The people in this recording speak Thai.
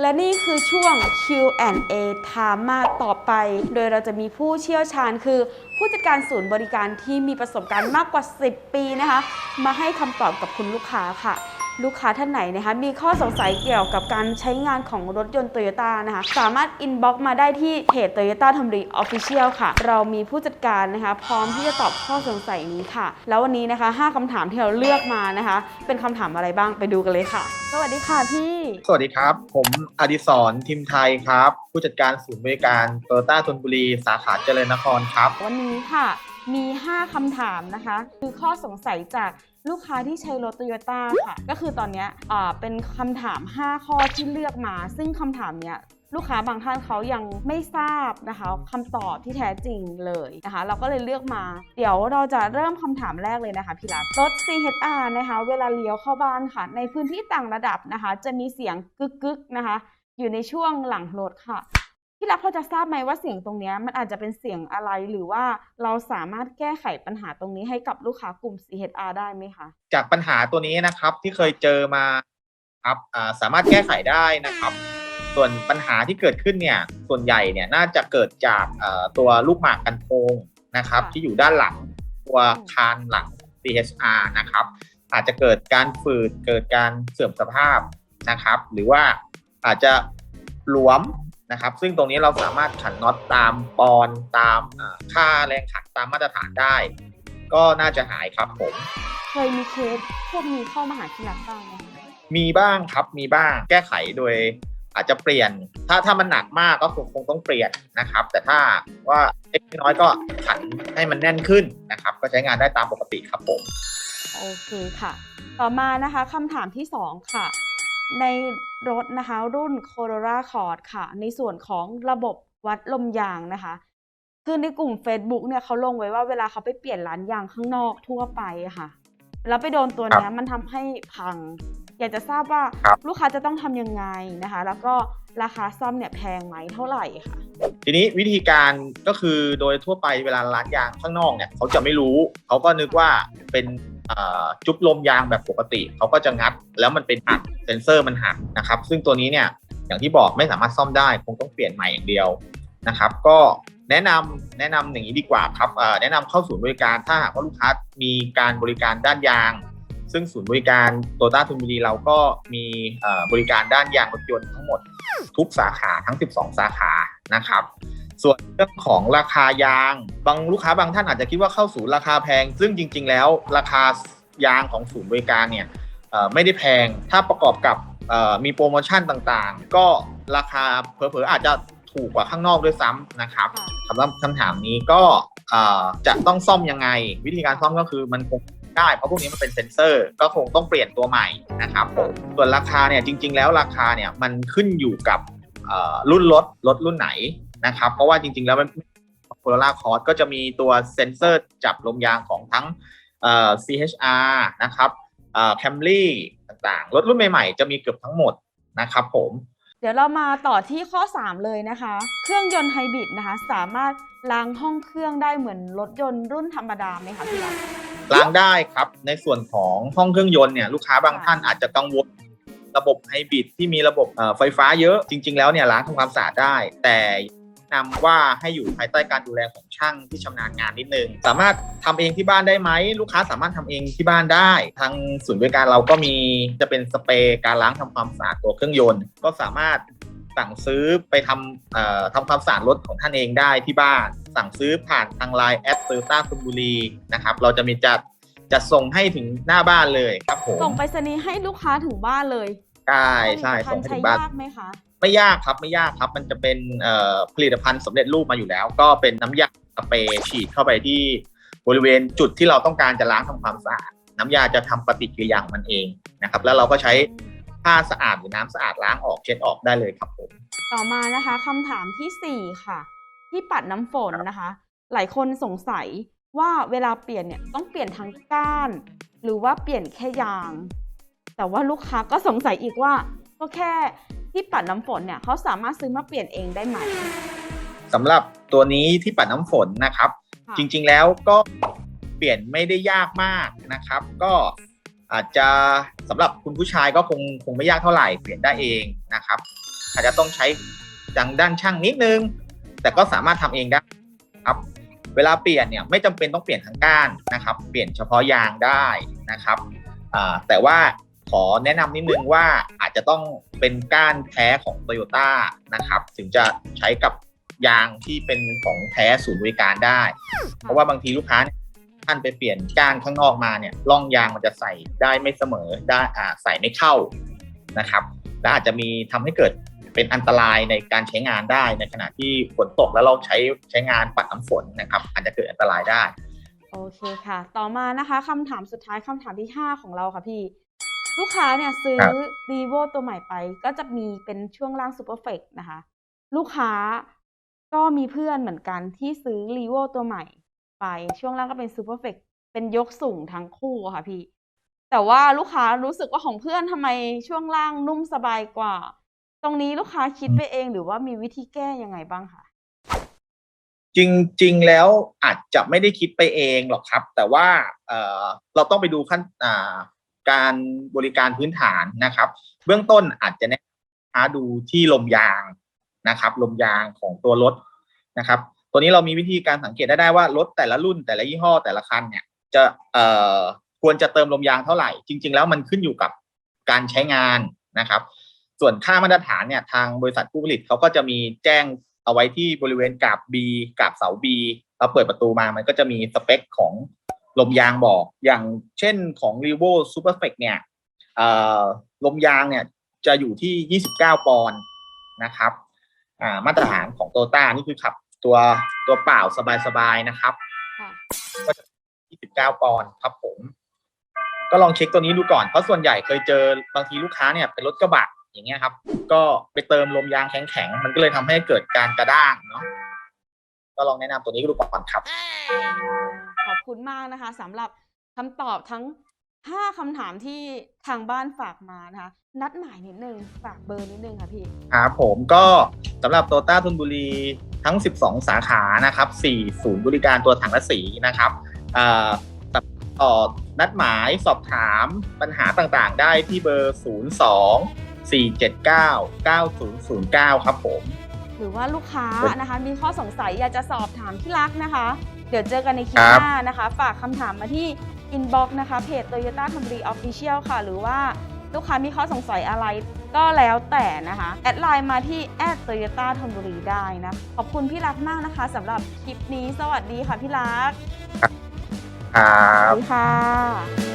และนี่คือช่วง Q&A ถามมาตอบไป โดยเราจะมีผู้เชี่ยวชาญคือ ผู้จัดการศูนย์บริการที่มีประสบการณ์มากกว่า 10 ปีนะคะ มาให้คำตอบกับคุณลูกค้าค่ะ ลูกค้าท่านไหนนะคะ มีข้อสงสัยเกี่ยวกับการใช้งานของรถยนต์โตโยต้านะคะ สามารถอินบ็อกมาได้ที่เพจโตโยต้าธมรีออฟฟิเชียลค่ะ เรามีผู้จัดการนะคะ พร้อมที่จะตอบข้อสงสัยนี้ค่ะ แล้ววันนี้นะคะ 5คำถามที่เราเลือกมานะคะ เป็นคำถามอะไรบ้างไปดูกันเลยค่ะ สวัสดีค่ะพี่ สวัสดีครับ ผมอดิศรทิมไทยครับ ผู้จัดการศูนย์บริการโตโยต้าธนบุรี สาขาเจริญนครครับ วันนี้ค่ะมี 5คำถามนะคะ คือข้อสงสัยจาก ลูกค้าที่ใช้รถโตโยต้าค่ะ ก็คือตอนนี้อ่าเป็นคำถาม 5 ข้อที่เลือกมา ซึ่งคำถามเนี้ยลูกค้าบางท่านเขายังไม่ทราบนะคะคำตอบที่แท้จริงเลยนะคะ เราก็เลยเลือกมา เดี๋ยวเราจะเริ่มคำถามแรกเลยนะคะพี่รัตรถ CHR นะคะ เวลาเลี้ยวเข้าบ้านค่ะ ในพื้นที่ต่างระดับนะคะ จะมีเสียงกึกกึกๆนะคะ อยู่ในช่วงหลังรถค่ะ พี่รักพอจะทราบไหมว่าเสียงตรงเนี้ยมันอาจจะเป็นเสียงอะไรหรือว่าเราสามารถแก้ไขปัญหาตรงนี้ให้กับลูกค้ากลุ่ม CHR ได้ไหมคะ จากปัญหาตัวนี้นะครับที่เคยเจอมาครับอ่าสามารถแก้ไขได้นะครับ ส่วนปัญหาที่เกิดขึ้นเนี่ยส่วนใหญ่เนี่ยน่าจะเกิดจากเอ่อตัวลูกหมากกันโพงนะครับค่ะที่อยู่ด้านหลังตัวอืมคานหลัง CHR นะครับ อาจจะเกิดการฝืดเกิดการเสื่อมสภาพนะครับ หรือว่าอาจจะหลวม นะครับ ซึ่งตรงนี้เราสามารถขันน็อตตามปอนด์ตามอ่าค่าแรงขันตามมาตรฐานได้ ก็น่าจะหายครับผม เคยมีเคสพวกนี้เข้ามาหาพี่รักบ้างไหมคะมีบ้างครับมีบ้างแก้ไขโดยอาจจะเปลี่ยน ถ้าถ้ามันหนักมากก็คงคงต้องเปลี่ยนนะครับ แต่ถ้าว่าเล็กน้อยก็ขันให้มันแน่นขึ้นนะครับ ก็ใช้งานได้ตามปกติครับผม โอเคค่ะ ต่อมานะคะคำถามที่ 2 ค่ะ ในรถนะคะรุ่น Corolla Cross ค่ะ ในส่วนของระบบวัดลมยางนะคะคือในกลุ่ม Facebook เนี่ยเขาลงไว้ว่าเวลาเขาไปเปลี่ยนร้านยางข้างนอกทั่วไปอะค่ะ แล้วไปโดนตัวเนี้ยมันทำให้พัง อยากจะทราบว่าครับลูกค้าจะต้องทำยังไงนะคะ แล้วก็ราคาซ่อมเนี่ยแพงไหมเท่าไหร่ค่ะ ทีนี้วิธีการก็คือโดยทั่วไปเวลาร้านยางข้างนอกเนี่ยเขาจะไม่รู้ เขาก็นึกว่าเป็นเอ่อ จุ๊บลมยางแบบปกติเขาก็จะงัด แล้วมันเป็นหักเซนเซอร์มันหักนะครับ ซึ่งตัวนี้เนี่ยอย่างที่บอกไม่สามารถซ่อมได้คงต้องเปลี่ยนใหม่อย่างเดียวนะครับ ก็แนะนำแนะนำอย่างนี้ดีกว่าครับแนะนำเข้าศูนย์บริการถ้าหากว่าลูกค้ามีการบริการด้านยาง ซึ่งศูนย์บริการโตต้าทุนบุรีเราก็มีบริการด้านยางรถยนต์ทั้งหมด ทุกสาขาทั้ง 12 สาขานะครับ ส่วนเรื่องของราคายาง บางลูกค้าบางท่านอาจจะคิดว่าเข้าศูนย์ราคาแพง ซึ่งจริง ๆ แล้วราคายางของศูนย์บริการเนี่ยเอ่อไม่ได้แพง ถ้าประกอบกับเอ่อมีโปรโมชั่นต่างๆ ก็ราคาเผลอๆอาจจะถูกกว่าข้างนอกด้วยซ้ำนะครับค่ะสำหรับคำถามนี้ก็เอ่อจะต้องซ่อมยังไง วิธีการซ่อมก็คือมันคงได้เพราะพวกนี้มันเป็นเซ็นเซอร์ ก็คงต้องเปลี่ยนตัวใหม่นะครับผมส่วนราคาเนี่ยจริง ๆ แล้วราคาเนี่ยมันขึ้นอยู่กับเอ่อ รุ่นรถรถรุ่นไหนนะครับ เพราะว่าจริง ๆ แล้วมันโคโรล่าคอร์สก็จะมีตัวเซ็นเซอร์จับลมยางของทั้งเอ่อ CHR นะครับเอ่อ Camry ต่างๆ รถรุ่นใหม่ๆ จะมีเกือบทั้งหมดนะครับผม เดี๋ยวเรามาต่อที่ข้อ 3 เลยนะคะ เครื่องยนต์ไฮบริดนะคะ สามารถล้างห้องเครื่องได้เหมือนรถยนต์รุ่นธรรมดาไหมคะพี่รักล้างได้ครับ ในส่วนของห้องเครื่องยนต์เนี่ยลูกค้าบางท่านอาจจะกังวล ระบบไฮบริดที่มีระบบไฟฟ้าเยอะจริง ๆ แล้วเนี่ยล้างทำความสะอาดได้ แต่นำว่าให้อยู่ภายใต้การดูแลของช่างที่ชำนาญงานนิดนึง สามารถทำเองที่บ้านได้ไหม ลูกค้าสามารถทำเองที่บ้านได้ ทางศูนย์บริการเราก็มีจะเป็นสเปรย์การล้างทำความสะอาดตัวเครื่องยนต์ ก็สามารถสั่งซื้อไปทำเอ่อทำความสะอาดรถของท่านเองได้ที่บ้าน สั่งซื้อผ่านทางไลน์แอปเตอร์ต้าคุณบุรีนะครับเราจะมีจัด จะส่งให้ถึงหน้าบ้านเลยครับผมส่งไปรษณีย์ให้ลูกค้าถึงบ้านเลยใช่ใช่ผลิตภัณฑ์ส่งให้ใช้ถึงบ้านยากไหมคะไม่ยากครับไม่ยากครับ มันจะเป็นเอ่อผลิตภัณฑ์สำเร็จรูปมาอยู่แล้ว ก็เป็นน้ำยาสเปรย์ฉีดเข้าไปที่บริเวณจุดที่เราต้องการจะล้างทำความสะอาดน้ำยาจะทำปฏิกิริยาของมันเองนะครับ แล้วเราก็ใช้ผ้าสะอาดหรือน้ำสะอาดล้างออกเช็ดออกได้เลยครับผมต่อมานะคะคำถามทีสี่ 4 ค่ะ ที่ปัดน้ำฝนนะคะ หลายคนสงสัย ว่าเวลาเปลี่ยนเนี่ยต้องเปลี่ยนทั้งก้าน หรือว่าเปลี่ยนแค่ยาง แต่ว่าลูกค้าก็สงสัยอีกว่าก็แค่ที่ปัดน้ำฝนเนี่ยเขาสามารถซื้อมาเปลี่ยนเองได้ไหมสำหรับตัวนี้ที่ปัดน้ำฝนนะครับค่ะจริงๆแล้วก็เปลี่ยนไม่ได้ยากมากนะครับ ก็อาจจะสำหรับคุณผู้ชายก็คงคงไม่ยากเท่าไหร่เปลี่ยนได้เองนะครับ อาจจะต้องใช้ดังด้านช่างนิดนึง แต่ก็สามารถทำเองได้ครับ เวลาเปลี่ยนเนี่ยไม่จำเป็นต้องเปลี่ยนทั้งก้านนะครับ เปลี่ยนเฉพาะยางได้นะครับอ่าแต่ว่าขอแนะนำนิดนึงว่าอาจจะต้องเป็นก้านแท้ของโตโยต้านะครับ ถึงจะใช้กับยางที่เป็นของแท้ศูนย์บริการได้ เพราะว่าบางทีลูกค้าเนี่ยท่านไปเปลี่ยนก้านข้างนอกมาเนี่ยร่องยางมันจะใส่ได้ไม่เสมอได้อ่าใส่ไม่เข้านะครับ และอาจจะมีทำให้เกิด เป็นอันตรายในการใช้งานได้ ในขณะที่ฝนตกแล้วเราใช้ใช้งานปัดน้ำฝนนะครับ อาจจะเกิดอันตรายได้ โอเคค่ะ ต่อมานะคะคำถามสุดท้ายคำถามที่ 5 ของเราค่ะพี่ ลูกค้าเนี่ยซื้อครับรีโวตัวใหม่ไป ก็จะมีเป็นช่วงล่างซูเปอร์เฟกนะคะ ลูกค้าก็มีเพื่อนเหมือนกันที่ซื้อรีโวตัวใหม่ไป ช่วงล่างก็เป็นซูเปอร์เฟกเป็นยกสูงทั้งคู่อะค่ะพี่แต่ว่าลูกค้ารู้สึกว่าของเพื่อนทำไมช่วงล่างนุ่มสบายกว่า ตรงนี้ลูกค้าคิดไปเองหรือว่ามีวิธีแก้ยังไงบ้างคะจริง ๆ แล้วอาจจะไม่ได้คิดไปเองหรอกครับ แต่ว่าเเราต้องไปดูขั้นาการบริการพื้นฐานนะครับ เบื้องต้นอาจจะแนะนำาดูที่ลมยางนะครับ ลมยางของตัวรถนะครับ ตัวนี้เรามีวิธีการสังเกตได้ได้ว่ารถแต่ละรุ่นแต่ละยี่ห้อแต่ละคันเนี่ยจะควรจะเติมลมยางเท่าไหร่ จริง ๆ แล้วมันขึ้นอยู่กับการใช้งานนะครับ ส่วนค่ามาตรฐานเนี่ยทางบริษัทผู้ผลิตเขาก็จะมีแจ้งเอาไว้ที่บริเวณกาบ B กาบเสา B เราเปิดประตูมามันก็จะมีสเปคของลมยางบอก อย่างเช่นของ r e v o Super f e c เนี่ยเอ่อลมยางเนี่ยจะอยู่ที่ 29 ปอนด์นะครับอ่ามาตรฐานของโตต้านี่คือขับตัวตัวเปล่าสบายๆนะครับค่ะ29 ปอนด์ครับผม ก็ลองเช็คตัวนี้ดูก่อน เพราะส่วนใหญ่เคยเจอบางทีลูกค้าเนี่ยเป็นรถกระบะ อย่างเงี้ยครับ ก็ไปเติมลมยางแข็งๆมันก็เลยทำให้เกิดการกระด้างเนาะก็ลองแนะนำตัวนี้ดูก่อนครับ ขอบคุณมากนะคะสำหรับคำตอบทั้ง 5คำถามที่ทางบ้านฝากมานะคะ นัดหมายนิดนึงฝากเบอร์นิดนึงค่ะพี่ครับผมก็สำหรับโตต้าทุนบุรีทั้ง 12 สาขานะครับ4ศูนย์บริการตัวถังและสีนะครับอ่าติดต่อนัดหมายสอบถามปัญหาต่างๆ ได้ที่เบอร์ 02 479 9009 ครับผม หรือว่าลูกค้านะคะ มีข้อสงสัยอยากจะสอบถามที่รักนะคะ เดี๋ยวเจอกันในคลิปครับหน้านะคะ ฝากคำถามมาที่ inbox นะคะ เพจ Toyota c a m r y Official ค่ะ หรือว่าลูกค้ามีข้อสงสัยอะไรก็แล้วแต่นะคะ แอดไลน์มาที่ @toyota t h o n b u r i ได้นะ ขอบคุณพี่รักมากนะคะสำหรับคลิปนี้ สวัสดีค่ะพี่รัก ครัสวับสดีค่ะ